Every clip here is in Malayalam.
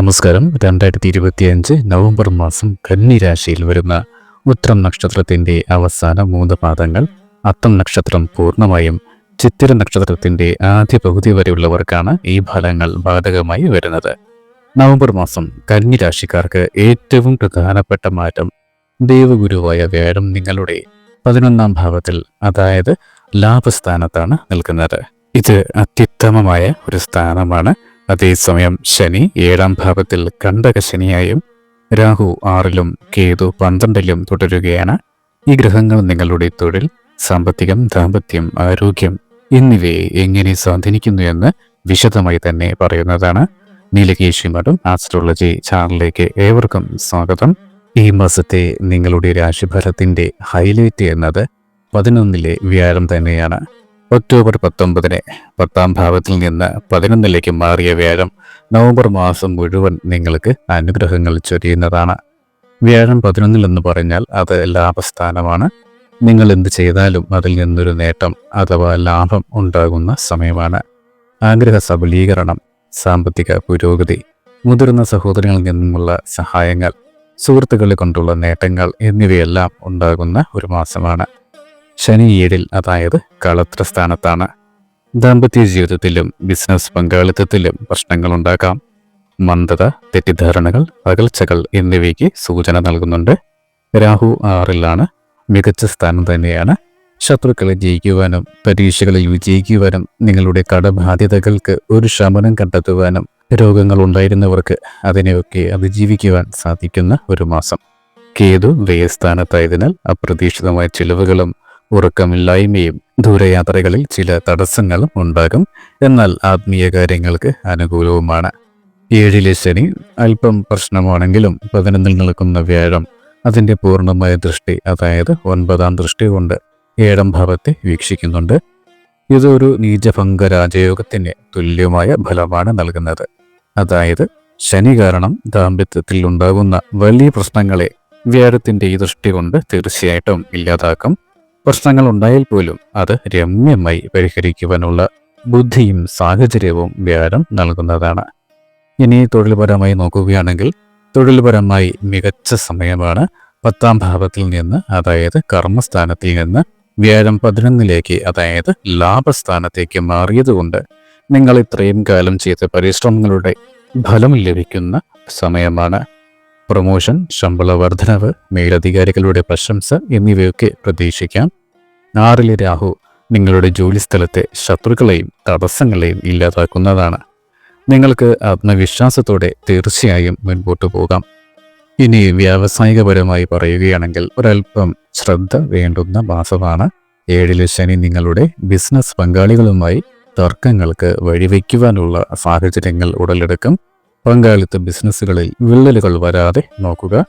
നമസ്കാരം. രണ്ടായിരത്തി ഇരുപത്തിയഞ്ച് നവംബർ മാസം കന്നി രാശിയിൽ വരുന്ന ഉത്രം നക്ഷത്രത്തിന്റെ അവസാന മൂന്ന് പാദങ്ങൾ അത്തം നക്ഷത്രം പൂർണമായും ചിത്തിര നക്ഷത്രത്തിന്റെ ആദ്യ പകുതി വരെയുള്ളവർക്കാണ് ഈ ഫലങ്ങൾ ബാധകമായി വരുന്നത്. നവംബർ മാസം കന്നി രാശിക്കാർക്ക് ഏറ്റവും പ്രധാനപ്പെട്ട മാറ്റം ദേവഗുരുവായ വ്യാഴം നിങ്ങളുടെ പതിനൊന്നാം ഭാവത്തിൽ അതായത് ലാഭസ്ഥാനത്താണ് നിൽക്കുന്നത്. ഇത് അത്യുത്തമമായ ഒരു സ്ഥാനമാണ്. അതേസമയം ശനി ഏഴാം ഭാവത്തിൽ കണ്ടക ശനിയായും രാഹു ആറിലും കേതു പന്ത്രണ്ടിലും തുടരുകയാണ്. ഈ ഗ്രഹങ്ങൾ നിങ്ങളുടെ തൊഴിൽ സാമ്പത്തികം ദാമ്പത്യം ആരോഗ്യം എന്നിവയെ എങ്ങനെ സ്വാധീനിക്കുന്നു എന്ന് വിശദമായി തന്നെ പറയുന്നതാണ്. നീലകേശി മഠം ആസ്ട്രോളജി ചാനലിലേക്ക് ഏവർക്കും സ്വാഗതം. ഈ മാസത്തെ നിങ്ങളുടെ രാശിഫലത്തിന്റെ ഹൈലൈറ്റ് എന്നത് പതിനൊന്നിലെ വ്യാഴം തന്നെയാണ്. ഒക്ടോബർ പത്തൊമ്പതിന് പത്താം ഭാവത്തിൽ നിന്ന് പതിനൊന്നിലേക്ക് മാറിയ വ്യാഴം നവംബർ മാസം മുഴുവൻ നിങ്ങൾക്ക് അനുഗ്രഹങ്ങൾ ചൊരിയുന്നതാണ്. വ്യാഴം പതിനൊന്നിൽ എന്ന് പറഞ്ഞാൽ അത് ലാഭസ്ഥാനമാണ്. നിങ്ങൾ എന്ത് ചെയ്താലും അതിൽ നിന്നൊരു നേട്ടം അഥവാ ലാഭം ഉണ്ടാകുന്ന സമയമാണ്. ആഗ്രഹ സബലീകരണം സാമ്പത്തിക പുരോഗതി മുതിർന്ന സഹോദരങ്ങളിൽ നിന്നുമുള്ള സഹായങ്ങൾ സുഹൃത്തുക്കളെ കൊണ്ടുള്ള നേട്ടങ്ങൾ എന്നിവയെല്ലാം ഉണ്ടാകുന്ന ഒരു മാസമാണ്. ശനി ഏഴിൽ അതായത് കളത്ര സ്ഥാനത്താണ് ദാമ്പത്യ ജീവിതത്തിലും ബിസിനസ് പങ്കാളിത്തത്തിലും പ്രശ്നങ്ങൾ ഉണ്ടാക്കാം മന്ദത തെറ്റിദ്ധാരണകൾ അകൽച്ചകൾ എന്നിവയ്ക്ക് സൂചന നൽകുന്നുണ്ട്. രാഹു ആറിലാണ് മികച്ച സ്ഥാനം തന്നെയാണ്. ശത്രുക്കളെ ജയിക്കുവാനും പരീക്ഷകളിൽ വിജയിക്കുവാനും നിങ്ങളുടെ കടബാധ്യതകൾക്ക് ഒരു ശമനം കണ്ടെത്തുവാനും രോഗങ്ങൾ ഉണ്ടായിരുന്നവർക്ക് അതിനെയൊക്കെ അതിജീവിക്കുവാൻ സാധിക്കുന്ന ഒരു മാസം. കേതു വ്യയസ്ഥാനത്തായതിനാൽ അപ്രതീക്ഷിതമായ ചിലവുകളും ഉറക്കമില്ലായ്മയും ദൂരയാത്രകളിൽ ചില തടസ്സങ്ങളും ഉണ്ടാകും. എന്നാൽ ആത്മീയ കാര്യങ്ങൾക്ക് അനുകൂലവുമാണ്. ഏഴിലെ ശനി അല്പം പ്രശ്നമാണെങ്കിലും പതിനൊന്നിൽ നിൽക്കുന്ന വ്യാഴം അതിന്റെ പൂർണമായ ദൃഷ്ടി അതായത് ഒൻപതാം ദൃഷ്ടി കൊണ്ട് ഏഴാം ഭാവത്തെ വീക്ഷിക്കുന്നുണ്ട്. ഇതൊരു നീചഭംഗ രാജയോഗത്തിന് തുല്യമായ ഫലമാണ് നൽകുന്നത്. അതായത് ശനി കാരണം ദാമ്പത്യത്തിൽ ഉണ്ടാകുന്ന വലിയ പ്രശ്നങ്ങളെ വ്യാഴത്തിന്റെ ഈ ദൃഷ്ടി കൊണ്ട് തീർച്ചയായിട്ടും ഇല്ലാതാക്കും. പ്രശ്നങ്ങൾ ഉണ്ടായാൽ പോലും അത് രമ്യമായി പരിഹരിക്കുവാനുള്ള ബുദ്ധിയും സാഹചര്യവും വ്യാഴം നൽകുന്നതാണ്. ഇനി തൊഴിൽപരമായി നോക്കുകയാണെങ്കിൽ തൊഴിൽപരമായി മികച്ച സമയമാണ് പത്താം ഭാവത്തിൽ നിന്ന് അതായത് കർമ്മസ്ഥാനത്തിൽ നിന്ന് വ്യാഴം പതിനൊന്നിലേക്ക് അതായത് ലാഭസ്ഥാനത്തേക്ക് മാറിയതുകൊണ്ട് നിങ്ങൾ ഇത്രയും കാലം ചെയ്ത പരിശ്രമങ്ങളുടെ ഫലം ലഭിക്കുന്ന സമയമാണ്. പ്രൊമോഷൻ ശമ്പള വർധനവ് മേലധികാരികളുടെ പ്രശംസ എന്നിവയൊക്കെ പ്രതീക്ഷിക്കാം. ആറിലെ രാഹു നിങ്ങളുടെ ജോലിസ്ഥലത്തെ ശത്രുക്കളെയും തടസ്സങ്ങളെയും ഇല്ലാതാക്കുന്നതാണ്. നിങ്ങൾക്ക് ആത്മവിശ്വാസത്തോടെ തീർച്ചയായും മുൻപോട്ട് പോകാം. ഇനി വ്യാവസായികപരമായി പറയുകയാണെങ്കിൽ ഒരല്പം ശ്രദ്ധ വേണ്ടുന്ന മാസമാണ്. ഏഴിലെ ശനി നിങ്ങളുടെ ബിസിനസ് പങ്കാളികളുമായി തർക്കങ്ങൾക്ക് വഴിവെക്കുവാനുള്ള സാഹചര്യങ്ങൾ ഉടലെടുക്കും. പങ്കാളിത്ത ബിസിനസ്സുകളിൽ വിള്ളലുകൾ വരാതെ നോക്കുക.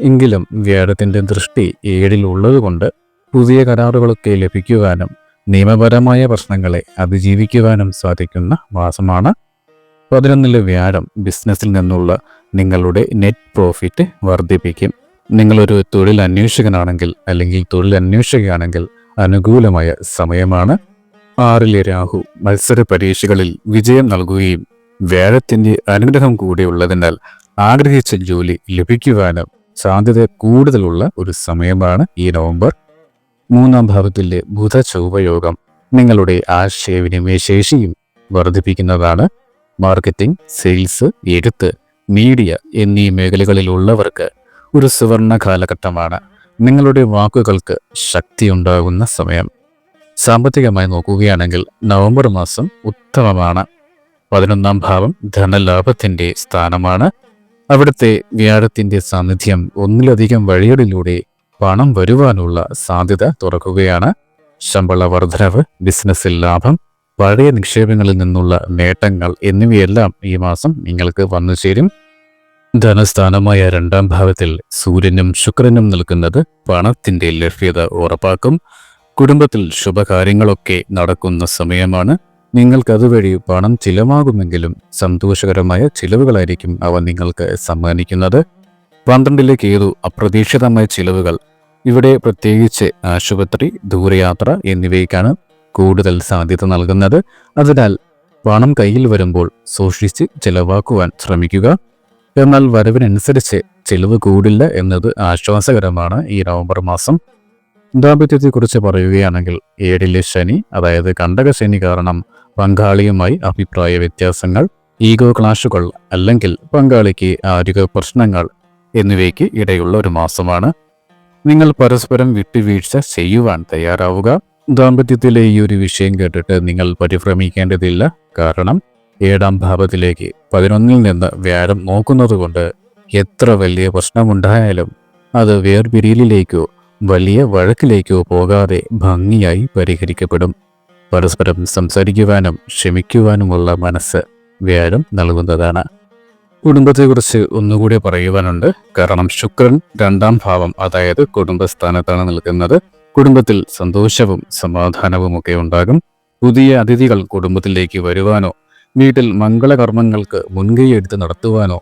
എങ്കിലും വ്യാഴത്തിന്റെ ദൃഷ്ടി ഏഴിൽ ഉള്ളതുകൊണ്ട് പുതിയ കരാറുകളൊക്കെ ലഭിക്കുവാനും നിയമപരമായ പ്രശ്നങ്ങളെ അതിജീവിക്കുവാനും സാധിക്കുന്ന മാസമാണ്. പതിനൊന്നിലെ വ്യാഴം ബിസിനസ്സിൽ നിന്നുള്ള നിങ്ങളുടെ നെറ്റ് പ്രോഫിറ്റ് വർദ്ധിപ്പിക്കും. നിങ്ങളൊരു തൊഴിൽ അന്വേഷകനാണെങ്കിൽ അല്ലെങ്കിൽ തൊഴിൽ അന്വേഷകയാണെങ്കിൽ അനുകൂലമായ സമയമാണ്. ആറിലെ രാഹു മത്സര പരീക്ഷകളിൽ വിജയം നൽകുകയും വ്യാഴത്തിന്റെ അനുഗ്രഹം കൂടെ ഉള്ളതിനാൽ ആഗ്രഹിച്ച ജോലി ലഭിക്കുവാനും സാധ്യത കൂടുതലുള്ള ഒരു സമയമാണ് ഈ നവംബർ മൂന്നാം ഭാവത്തിലെ ബുധ ചൊവ്വയോഗം നിങ്ങളുടെ ആശയവിനിമയ ശേഷിയും വർദ്ധിപ്പിക്കുന്നതാണ് മാർക്കറ്റിംഗ് സെയിൽസ് എഴുത്ത് മീഡിയ എന്നീ മേഖലകളിലുള്ളവർക്ക് ഒരു സുവർണ കാലഘട്ടമാണ്. നിങ്ങളുടെ വാക്കുകൾക്ക് ശക്തിയുണ്ടാകുന്ന സമയം. സാമ്പത്തികമായി നോക്കുകയാണെങ്കിൽ നവംബർ മാസം ഉത്തമമാണ്. പതിനൊന്നാം ഭാവം ധനലാഭത്തിന്റെ സ്ഥാനമാണ്. അവിടുത്തെ വ്യാഴത്തിന്റെ സാന്നിധ്യം ഒന്നിലധികം വഴികളിലൂടെ പണം വരുവാനുള്ള സാധ്യത തുറക്കുകയാണ്. ശമ്പള വർധനവ് ബിസിനസ്സിൽ ലാഭം പഴയ നിക്ഷേപങ്ങളിൽ നിന്നുള്ള നേട്ടങ്ങൾ എന്നിവയെല്ലാം ഈ മാസം നിങ്ങൾക്ക് വന്നു ചേരും. ധനസ്ഥാനമായ രണ്ടാം ഭാവത്തിൽ സൂര്യനും ശുക്രനും നിൽക്കുന്നത് പണത്തിന്റെ ലഭ്യത ഉറപ്പാക്കും. കുടുംബത്തിൽ ശുഭകാര്യങ്ങളൊക്കെ നടക്കുന്ന സമയമാണ്. നിങ്ങൾക്ക് വഴി പണം ചിലവാകുമെങ്കിലും സന്തോഷകരമായ ചിലവുകളായിരിക്കും അവ നിങ്ങൾക്ക് സമ്മാനിക്കുന്നത്. പന്ത്രണ്ടിലെ കേതു അപ്രതീക്ഷിതമായ ചിലവുകൾ? ഇവിടെ പ്രത്യേകിച്ച് ആശുപത്രി ദൂരയാത്ര എന്നിവയ്ക്കാണ് കൂടുതൽ സാധ്യത നൽകുന്നത്. അതിനാൽ പണം കയ്യിൽ വരുമ്പോൾ സൂക്ഷിച്ച് ചെലവാക്കുവാൻ ശ്രമിക്കുക. എന്നാൽ വരവിനനുസരിച്ച് ചിലവ് കൂടില്ല എന്നത് ആശ്വാസകരമാണ് ഈ നവംബർ മാസം. ദാമ്പത്യത്തെക്കുറിച്ച് പറയുകയാണെങ്കിൽ ഏഴിലെ ശനി അതായത് കണ്ടകശനി കാരണം പങ്കാളിയുമായി അഭിപ്രായ വ്യത്യാസങ്ങൾ ഈഗോ ക്ലാഷുകൾ അല്ലെങ്കിൽ പങ്കാളിക്ക് ആരോഗ്യ പ്രശ്നങ്ങൾ എന്നിവയ്ക്ക് ഇടയുള്ള ഒരു മാസമാണ്. നിങ്ങൾ പരസ്പരം വിട്ടുവീഴ്ച ചെയ്യുവാൻ തയ്യാറാവുക. ദാമ്പത്യത്തിലെ ഈ ഒരു വിഷയം കേട്ടിട്ട് നിങ്ങൾ പരിഭ്രമിക്കേണ്ടതില്ല. കാരണം ഏഴാം ഭാവത്തിലേക്ക് പതിനൊന്നിൽ നിന്ന് വ്യാഴം നോക്കുന്നതുകൊണ്ട് എത്ര വലിയ പ്രശ്നമുണ്ടായാലും അത് വേർപിരിയലിലേക്കോ വലിയ വഴക്കിലേക്കോ പോകാതെ ഭംഗിയായി പരിഹരിക്കപ്പെടും. പരസ്പരം സംസാരിക്കുവാനും ക്ഷമിക്കുവാനുമുള്ള മനസ്സ് വ്യാഴം നൽകുന്നതാണ്. കുടുംബത്തെക്കുറിച്ച് ഒന്നുകൂടി പറയുവാനുണ്ട്. കാരണം ശുക്രൻ രണ്ടാം ഭാവം അതായത് കുടുംബസ്ഥാനത്താണ് നിൽക്കുന്നത്. കുടുംബത്തിൽ സന്തോഷവും സമാധാനവും ഒക്കെ ഉണ്ടാകും. പുതിയ അതിഥികൾ കുടുംബത്തിലേക്ക് വരുവാനോ വീട്ടിൽ മംഗളകർമ്മങ്ങൾക്ക് മുൻകൈ എടുത്ത് നടത്തുവാനോ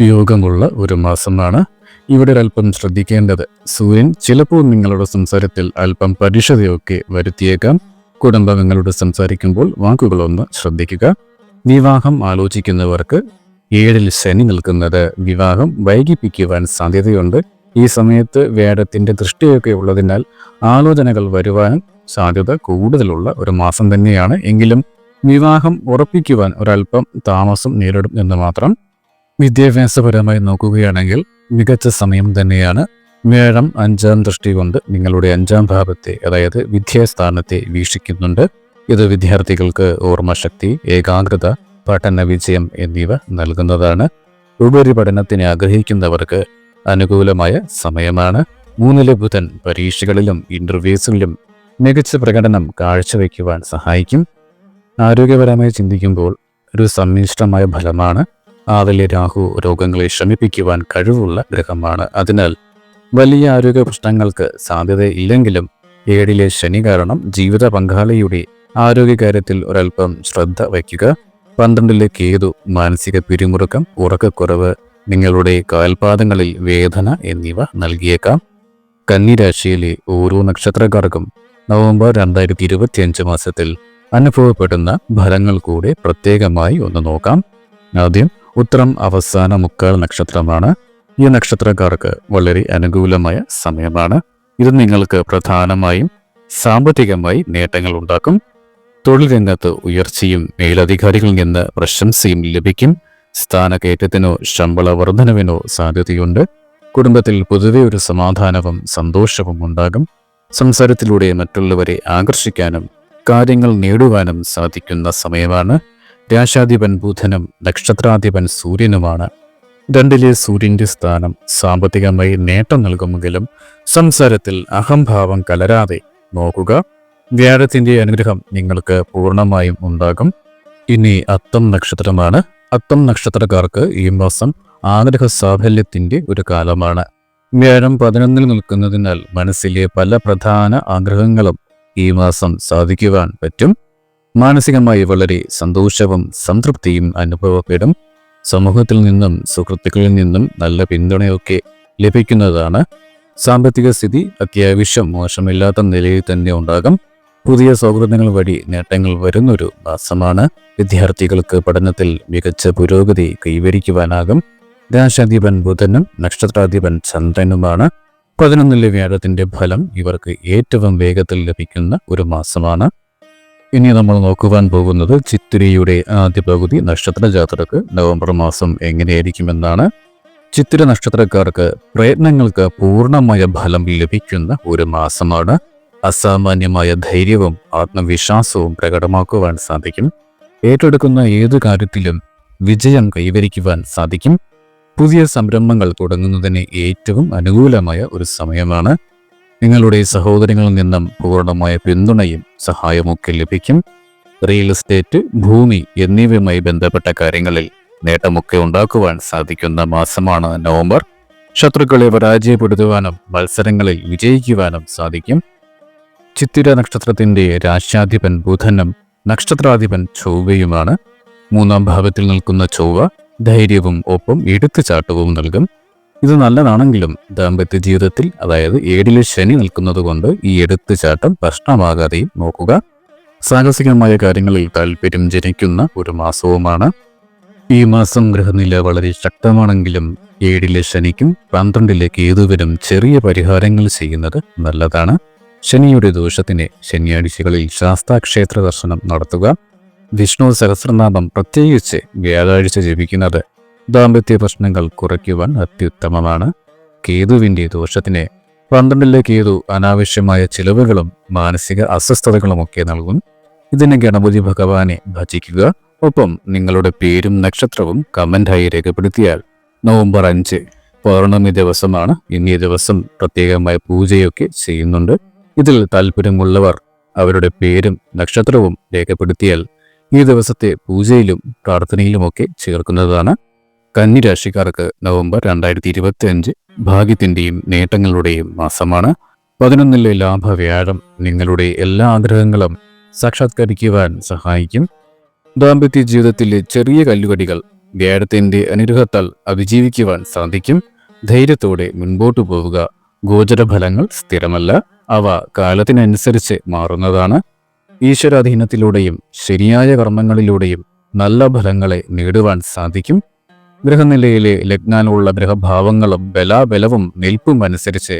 യോഗമുള്ള ഒരു മാസമാണ്. ഇവിടെ ഒരല്പം ശ്രദ്ധിക്കേണ്ടത്. സൂര്യൻ ചിലപ്പോൾ നിങ്ങളുടെ സംസാരത്തിൽ അല്പം പരിഷതയൊക്കെ വരുത്തിയേക്കാം. കുടുംബാംഗങ്ങളോട് സംസാരിക്കുമ്പോൾ വാക്കുകളൊന്ന് ശ്രദ്ധിക്കുക. വിവാഹം ആലോചിക്കുന്നവർക്ക് ഏഴിൽ ശനി നിൽക്കുന്നത് വിവാഹം വൈകിപ്പിക്കുവാൻ സാധ്യതയുണ്ട്. ഈ സമയത്ത് വേടത്തിന്റെ ദൃഷ്ടിയൊക്കെ ഉള്ളതിനാൽ ആലോചനകൾ വരുവാൻ സാധ്യത കൂടുതലുള്ള ഒരു മാസം തന്നെയാണ്. എങ്കിലും വിവാഹം ഉറപ്പിക്കുവാൻ ഒരല്പം താമസം നേരിടും എന്ന് മാത്രം വിദ്യാഭ്യാസപരമായി നോക്കുകയാണെങ്കിൽ മികച്ച സമയം തന്നെയാണ്. വേഴം അഞ്ചാം ദൃഷ്ടി കൊണ്ട് നിങ്ങളുടെ അഞ്ചാം ഭാവത്തെ അതായത് വിദ്യാസ്ഥാനത്തെ വീക്ഷിക്കുന്നുണ്ട്. ഇത് വിദ്യാർത്ഥികൾക്ക് ഓർമ്മശക്തി ഏകാഗ്രത പഠന വിജയം എന്നിവ നൽകുന്നതാണ്. ഉപരിപഠനത്തിന് ആഗ്രഹിക്കുന്നവർക്ക് അനുകൂലമായ സമയമാണ്. മൂന്നിലെ ബുധൻ പരീക്ഷകളിലും ഇന്റർവ്യൂസിലും മികച്ച പ്രകടനം കാഴ്ചവെക്കുവാൻ സഹായിക്കും. ആരോഗ്യപരമായി ചിന്തിക്കുമ്പോൾ ഒരു സമ്മിശ്രമായ ഫലമാണ് ആദിലെ രാഹു രോഗങ്ങളെ ശമിപ്പിക്കുവാൻ കഴിവുള്ള ഗ്രഹമാണ്. അതിനാൽ വലിയ ആരോഗ്യ പ്രശ്നങ്ങൾക്ക് സാധ്യതയില്ലെങ്കിലും ഏഴിലെ ശനി കാരണം ജീവിത പങ്കാളിയുടെ ആരോഗ്യകാര്യത്തിൽ ഒരൽപ്പം ശ്രദ്ധ വയ്ക്കുക. പന്ത്രണ്ടിലെ കേതു മാനസിക പിരിമുറുക്കം ഉറക്കക്കുറവ് നിങ്ങളുടെ കാൽപാദങ്ങളിൽ വേദന എന്നിവ നൽകിയേക്കാം. കന്നിരാശിയിലെ ഓരോ നക്ഷത്രക്കാർക്കും നവംബർ രണ്ടായിരത്തി ഇരുപത്തിയഞ്ച് മാസത്തിൽ അനുഭവപ്പെടുന്ന ഫലങ്ങൾ കൂടെ പ്രത്യേകമായി ഒന്ന് നോക്കാം. ആദ്യം ഉത്തരം അവസാന മുക്കാൽ നക്ഷത്രമാണ്. ഈ നക്ഷത്രക്കാർക്ക് വളരെ അനുകൂലമായ സമയമാണ്. ഇത് നിങ്ങൾക്ക് പ്രധാനമായും സാമ്പത്തികമായി നേട്ടങ്ങൾ ഉണ്ടാക്കും. തൊഴിൽ രംഗത്ത് ഉയർച്ചയും മേലധികാരികളിൽ നിന്ന് പ്രശംസയും ലഭിക്കും. സ്ഥാനക്കയറ്റത്തിനോ ശമ്പള വർധനവിനോ സാധ്യതയുണ്ട്. കുടുംബത്തിൽ പൊതുവെ ഒരു സമാധാനവും സന്തോഷവും ഉണ്ടാകും. സംസാരത്തിലൂടെ മറ്റുള്ളവരെ ആകർഷിക്കാനും കാര്യങ്ങൾ നേടുവാനും സാധിക്കുന്ന സമയമാണ്. രാശാധിപൻ ബുധനും നക്ഷത്രാധിപൻ സൂര്യനുമാണ്. രണ്ടിലെ സൂര്യന്റെ സ്ഥാനം സാമ്പത്തികമായി നേട്ടം നൽകുമെങ്കിലും സംസാരത്തിൽ അഹംഭാവം കലരാതെ നോക്കുക. വ്യാഴത്തിന്റെ അനുഗ്രഹം നിങ്ങൾക്ക് പൂർണമായും ഉണ്ടാകും. ഇനി അത്തം നക്ഷത്രമാണ്. അത്തം നക്ഷത്രക്കാർക്ക് ഈ മാസം ആഗ്രഹ സാഫല്യത്തിന്റെ ഒരു കാലമാണ്. വ്യാഴം പതിനൊന്നിൽ നിൽക്കുന്നതിനാൽ മനസ്സിലെ പല പ്രധാന ആഗ്രഹങ്ങളും ഈ മാസം സാധിക്കുവാൻ പറ്റും. മാനസികമായി വളരെ സന്തോഷവും സംതൃപ്തിയും അനുഭവപ്പെടും. സമൂഹത്തിൽ നിന്നും സുഹൃത്തുക്കളിൽ നിന്നും നല്ല പിന്തുണയൊക്കെ ലഭിക്കുന്നതാണ്. സാമ്പത്തിക സ്ഥിതി അത്യാവശ്യം മോശമില്ലാത്ത നിലയിൽ തന്നെ ഉണ്ടാകും. പുതിയ സൗഹൃദങ്ങൾ വഴി നേട്ടങ്ങൾ വരുന്നൊരു മാസമാണ്. വിദ്യാർത്ഥികൾക്ക് പഠനത്തിൽ മികച്ച പുരോഗതി കൈവരിക്കുവാനാകും. രാശാധിപൻ ബുധനും നക്ഷത്രാധിപൻ ചന്ദ്രനുമാണ്. പതിനൊന്നിലെ വ്യാഴത്തിന്റെ ഫലം ഇവർക്ക് ഏറ്റവും വേഗത്തിൽ ലഭിക്കുന്ന ഒരു മാസമാണ്. ഇനി നമ്മൾ നോക്കുവാൻ പോകുന്നത് ചിത്തിരിയുടെ ആദ്യ പകുതി നക്ഷത്ര ജാത്രക്ക് നവംബർ മാസം എങ്ങനെയായിരിക്കുമെന്നാണ്. ചിത്തിര നക്ഷത്രക്കാർക്ക് പ്രയത്നങ്ങൾക്ക് പൂർണമായ ഫലം ലഭിക്കുന്ന ഒരു മാസമാണ്. അസാമാന്യമായ ധൈര്യവും ആത്മവിശ്വാസവും പ്രകടമാക്കുവാൻ സാധിക്കും. ഏറ്റെടുക്കുന്ന ഏതു കാര്യത്തിലും വിജയം കൈവരിക്കുവാൻ സാധിക്കും. പുതിയ സംരംഭങ്ങൾ തുടങ്ങുന്നതിന് ഏറ്റവും അനുകൂലമായ ഒരു സമയമാണ്. നിങ്ങളുടെ സഹോദരങ്ങളിൽ നിന്നും പൂർണമായ പിന്തുണയും സഹായമൊക്കെ ലഭിക്കും. റിയൽ എസ്റ്റേറ്റ് ഭൂമി എന്നിവയുമായി ബന്ധപ്പെട്ട കാര്യങ്ങളിൽ നേട്ടമൊക്കെ ഉണ്ടാക്കുവാൻ സാധിക്കുന്ന മാസമാണ് നവംബർ. ശത്രുക്കളെ പരാജയപ്പെടുത്തുവാനും മത്സരങ്ങളിൽ വിജയിക്കുവാനും സാധിക്കും. ചിത്തിര നക്ഷത്രത്തിന്റെ രാശ്യാധിപൻ ബുധനും നക്ഷത്രാധിപൻ ചൊവ്വയുമാണ്. മൂന്നാം ഭാവത്തിൽ നിൽക്കുന്ന ചൊവ്വ ധൈര്യവും ഒപ്പം എടുത്തുചാട്ടവും നൽകും. ഇത് നല്ലതാണെങ്കിലും ദാമ്പത്യ ജീവിതത്തിൽ അതായത് ഏഴിലെ ശനി നിൽക്കുന്നത് കൊണ്ട് ഈ എടുത്തുചാട്ടം പ്രശ്നമാകാതെയും നോക്കുക. സാഹസികമായ കാര്യങ്ങളിൽ താല്പര്യം ജനിക്കുന്ന ഒരു മാസവുമാണ്. ഈ മാസം ഗ്രഹനില വളരെ ശക്തമാണെങ്കിലും ഏഴിലെ ശനിക്കും പന്ത്രണ്ടിലെ കേതുവിനും ചെറിയ പരിഹാരങ്ങൾ ചെയ്യുന്നത് നല്ലതാണ്. ശനിയുടെ ദോഷത്തിന് ശനിയാഴ്ചകളിൽ ശാസ്താക്ഷേത്ര ദർശനം നടത്തുക. വിഷ്ണു സഹസ്രനാമം പ്രത്യേകിച്ച് വ്യാഴാഴ്ച ജപിക്കുന്നത് ദാമ്പത്യ പ്രശ്നങ്ങൾ കുറയ്ക്കുവാൻ അത്യുത്തമമാണ്. കേതുവിന്റെ ദോഷത്തിന് പന്ത്രണ്ടിലെ കേതു അനാവശ്യമായ ചിലവുകളും മാനസിക അസ്വസ്ഥതകളുമൊക്കെ നൽകും. ഇതിന് ഗണപതി ഭഗവാനെ ഭജിക്കുക. ഒപ്പം നിങ്ങളുടെ പേരും നക്ഷത്രവും കമന്റായി രേഖപ്പെടുത്തിയാൽ നവംബർ അഞ്ച് പൗർണമി ദിവസമാണ്. ഇന്നീ ദിവസം പ്രത്യേകമായ പൂജയൊക്കെ ചെയ്യുന്നുണ്ട്. ഇതിൽ താല്പര്യമുള്ളവർ അവരുടെ പേരും നക്ഷത്രവും രേഖപ്പെടുത്തിയാൽ ഈ ദിവസത്തെ പൂജയിലും പ്രാർത്ഥനയിലുമൊക്കെ ചേർക്കുന്നതാണ്. കന്നി രാശിക്കാർക്ക് നവംബർ രണ്ടായിരത്തി ഇരുപത്തി അഞ്ച് ഭാഗ്യത്തിന്റെയും നേട്ടങ്ങളുടെയും മാസമാണ്. പതിനൊന്നിലെ ലാഭവ്യാഴം നിങ്ങളുടെ എല്ലാ ആഗ്രഹങ്ങളും സാക്ഷാത്കരിക്കുവാൻ സഹായിക്കും. ദാമ്പത്യ ജീവിതത്തിലെ ചെറിയ കല്ലുകടികൾ വ്യാഴത്തിന്റെ അനുഗ്രഹത്താൽ അതിജീവിക്കുവാൻ സാധിക്കും. ധൈര്യത്തോടെ മുൻപോട്ടു പോവുക ഗോചരഫലങ്ങൾ സ്ഥിരമല്ല അവ കാലത്തിനനുസരിച്ച് മാറുന്നതാണ്. ഈശ്വരാധീനത്തിലൂടെയും ശരിയായ കർമ്മങ്ങളിലൂടെയും നല്ല ഫലങ്ങളെ നേടുവാൻ സാധിക്കും. ഗ്രഹനിലയിലെ ലഗ്നാനുള്ള ഗ്രഹഭാവങ്ങളും ബലാബലവും നിൽപ്പും അനുസരിച്ച്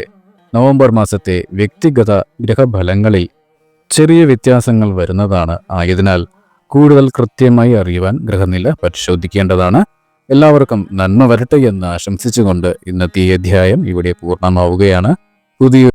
നവംബർ മാസത്തെ വ്യക്തിഗത ഗ്രഹഫലങ്ങളിൽ ചെറിയ വ്യത്യാസങ്ങൾ വരുന്നതാണ്. ആയതിനാൽ കൂടുതൽ കൃത്യമായി അറിയുവാൻ ഗ്രഹനില പരിശോധിക്കേണ്ടതാണ്. എല്ലാവർക്കും നന്മ വരട്ടെ എന്ന് ആശംസിച്ചുകൊണ്ട് ഇന്നത്തെ അധ്യായം ഇവിടെ പൂർണമാവുകയാണ്. പുതിയ